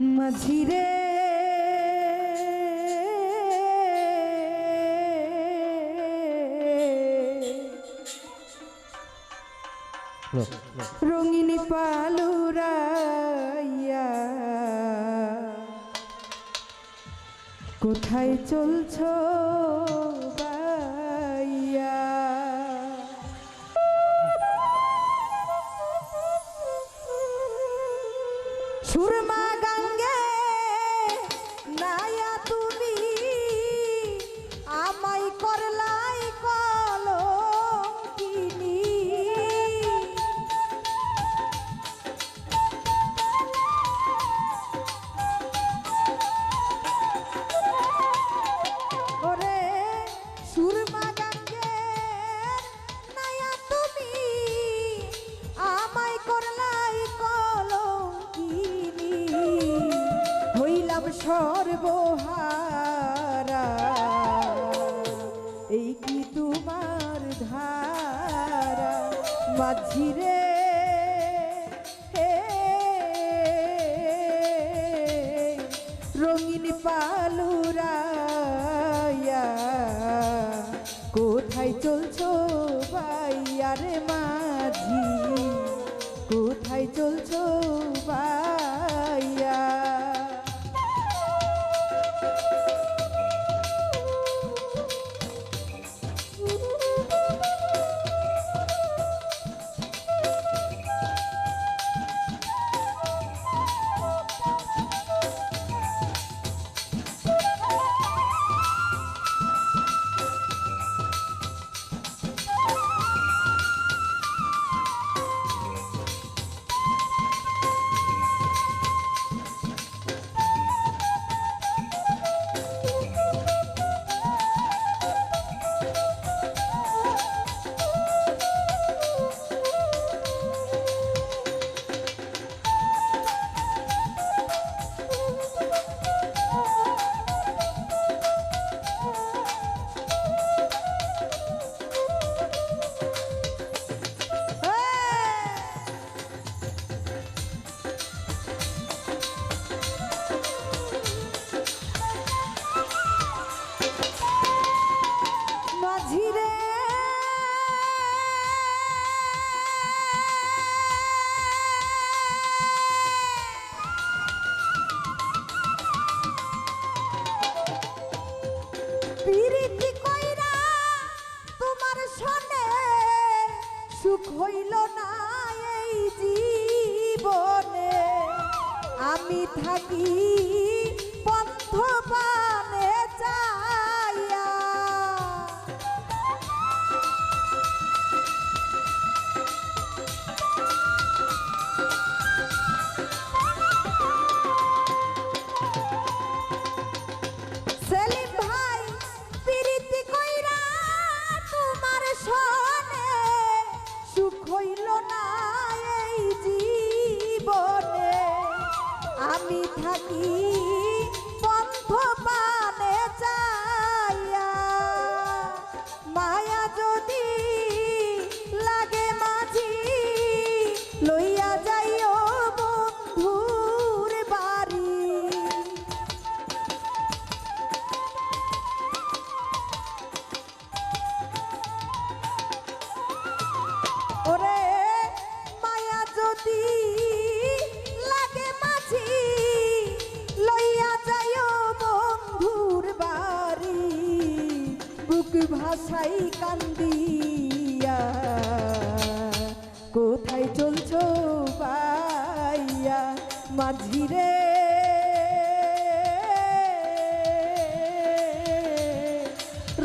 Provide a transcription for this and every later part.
মাঝিরে। রঙিন পালুরাইয়া। কোথায় চলছো? সর্বহারা। এই কি তোমার ধারা? মাঝিরে ভাষাই কান্দিয়া। কোথায় চলছ পাইয়া মাঝিরে?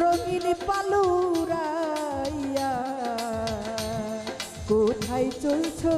রঙিন পালুরাইয়া কোথায় চলছো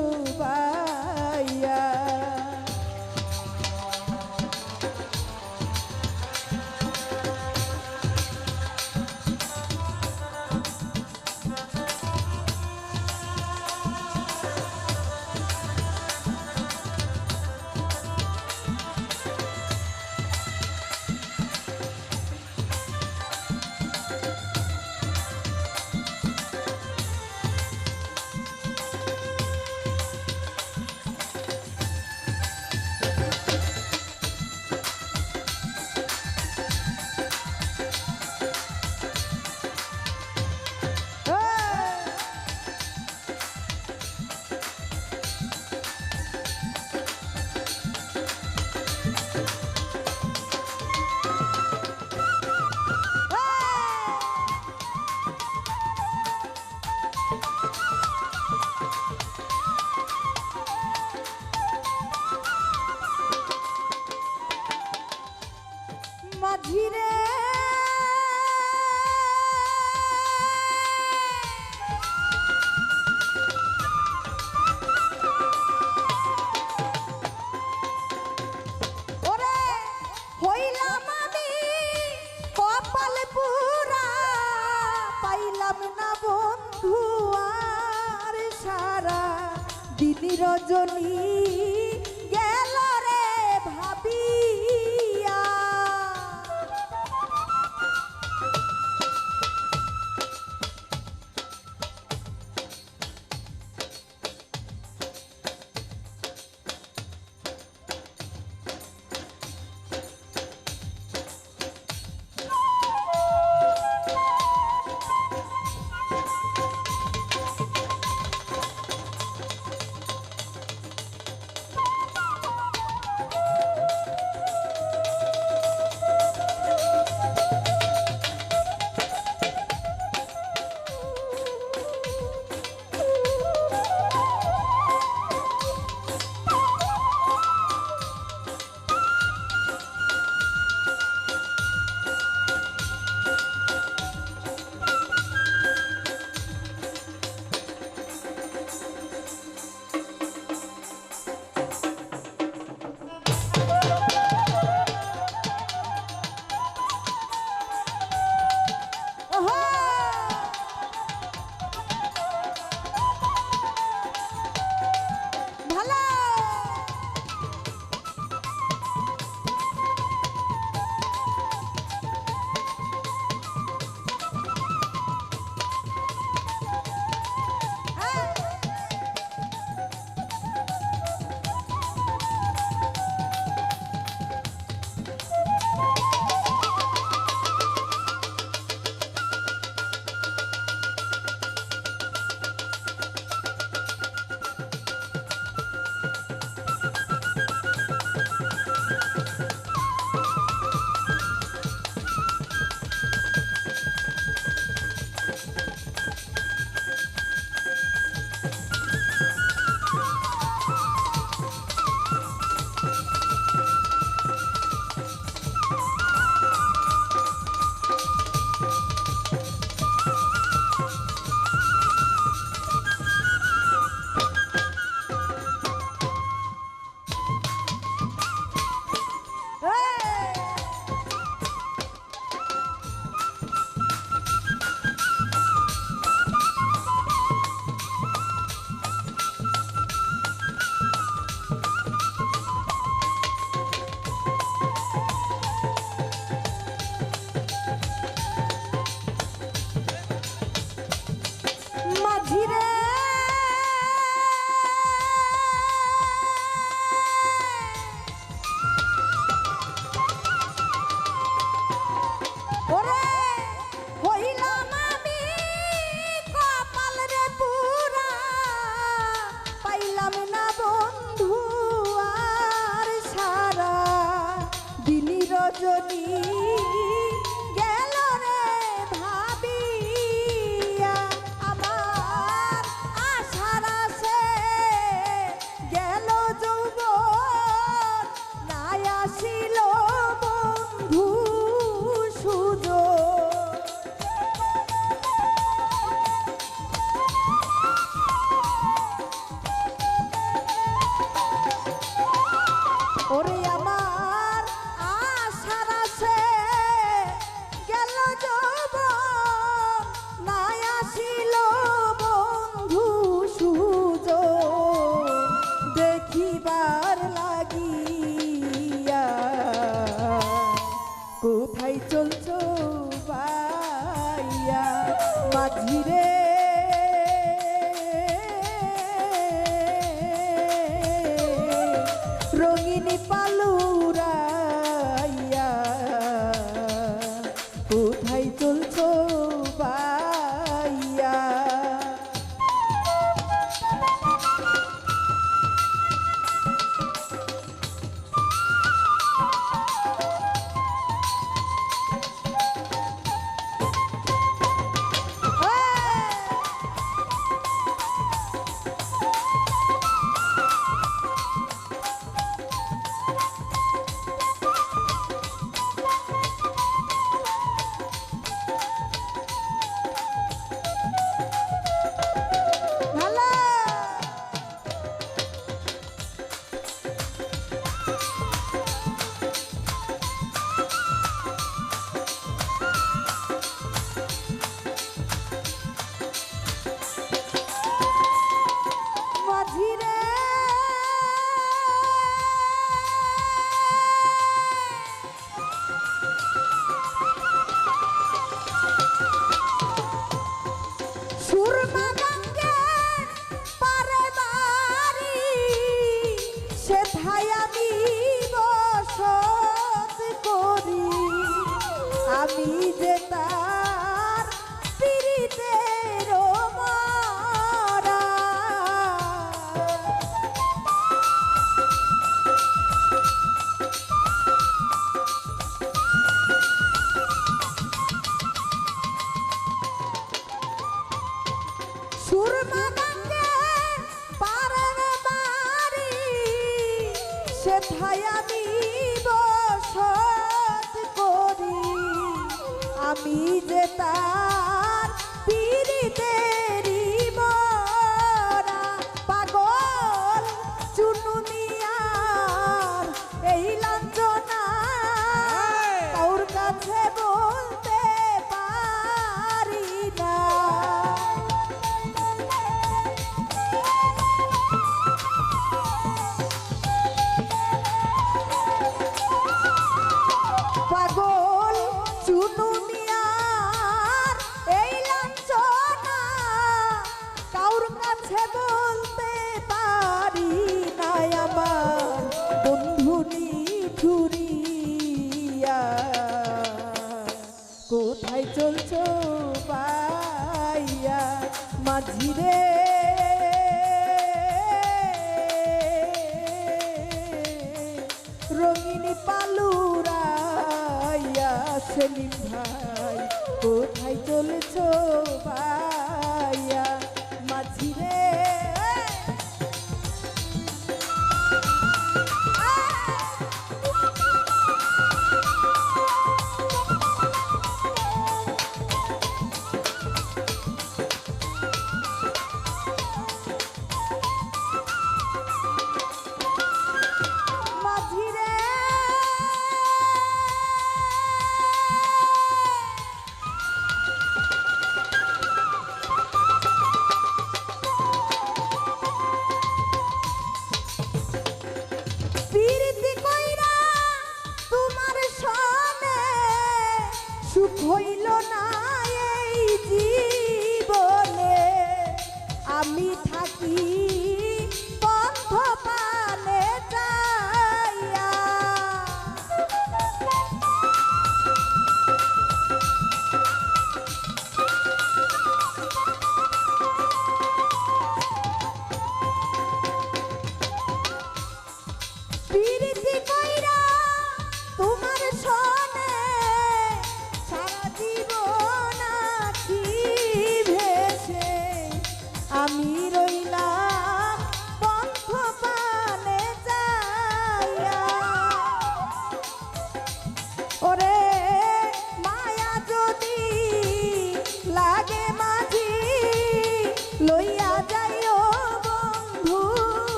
আমি যে কোথায় চলেছ পাইয়া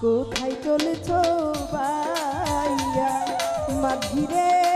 কোথায় চলেছ বাইয়া মাঝিরে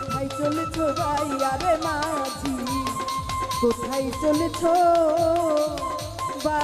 কোথায় চলেছ ভাই? আরে মাঝি কোথায় চলেছ? বা